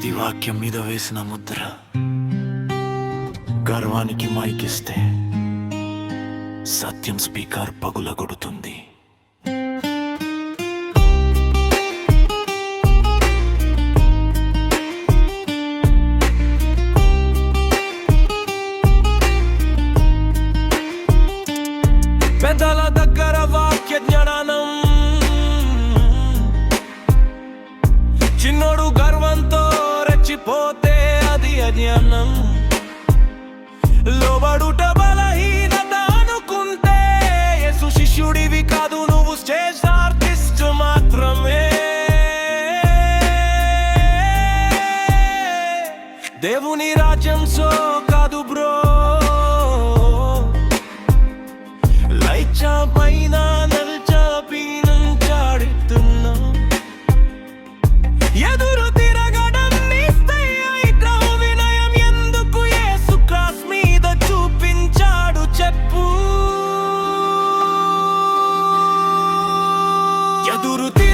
ఇది వాక్యం మీద వేసిన ముద్ర. గర్వానికి మైకిస్తే సత్యం స్పీకర్ పగులగొడుతుంది. పెద్దల అది లోబడుట బలహీనత అనుకుంటే యేసు శిష్యుడివి కాదు నువ్వు స్టేజ్ ఆర్టిస్ట్ మాత్రమే. దేవుని రాజ్యం సో ఎదురు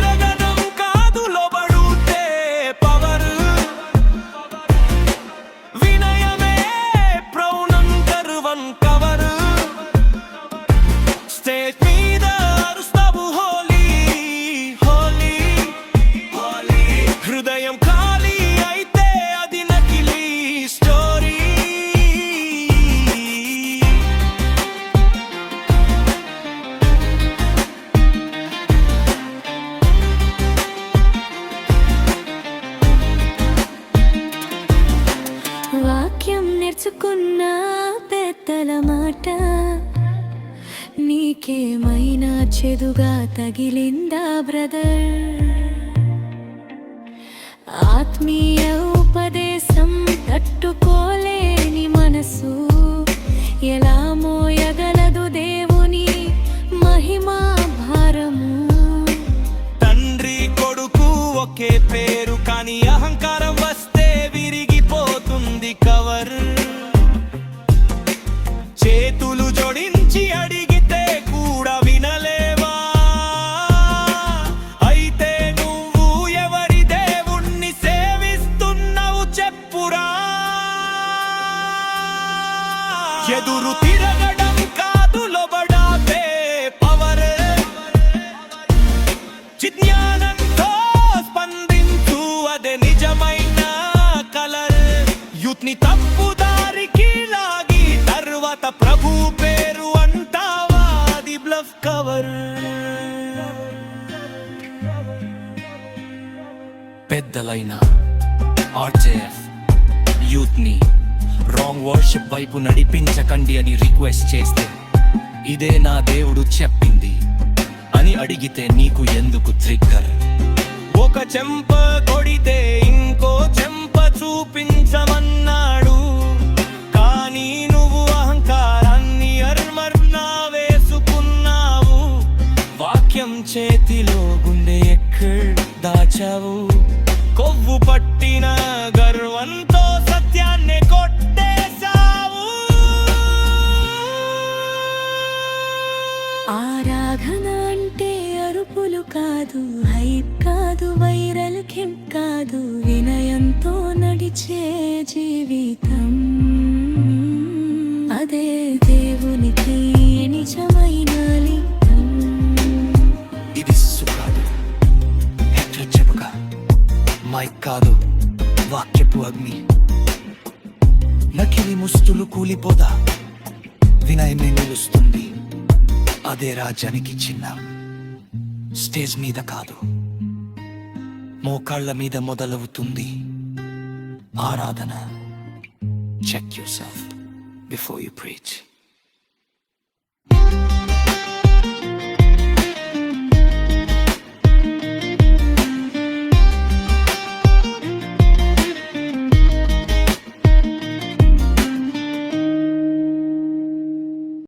మాట నీకేమైనా చెదుగా తగిలిందా బ్రదర్? ఆత్మీయ ఉపదేశం తట్టుకోలేని మనసు ఎలా మోయగలదు దేవుని మహిమా భారము? తండ్రి కొడుకు ఒకే పే ఎదురు తిరగడం కాదు లోబడాపే పవర్. జిజ్ఞానంతో స్పందించు అదే నిజమైన కలర్. యూత్ని తప్పు దారికి లాగి తర్వాత ప్రభు పేరు అంటావా అది బ్లఫ్ కవర్. పెద్దలైన ఆర్జేఎఫ్ యూత్ని రాంగ్ వర్షిప్ వైపు నడిపించకండి అని రిక్వెస్ట్ చేస్తే ఇదే నా దేవుడు చెప్పింది అని అడిగితే నీకు ఎందుకు త్రిగ్గర్ ఒక చెంప కొడితే ఇంకో చెంప చూపించమన్నాడు. కానీ నువ్వు అహంకారాన్ని అర్మర్నా వేసుకున్నావు. వాక్యం చేతిలో గుండె ఎక్కడ దాచావు? ఆరాధన అంటే అరుపులు కాదు హైప్ కాదు వైరల్ కిం కాదు వినయంతో నడిచే జీవితం. అదే దేవునికి నిజమైన ఇది కాదు హెక్టర్ మైక్ కాదు వాక్యపు అగ్ని. నకిలి ముస్తులు కూలిపోదా వినయమే నిలుస్తుంది. అదే రాజ్యానికి చిన్న స్టేజ్ మీద కాదు. మోకాళ్ళ మీద మొదలవుతుంది ఆరాధన. Check yourself before you preach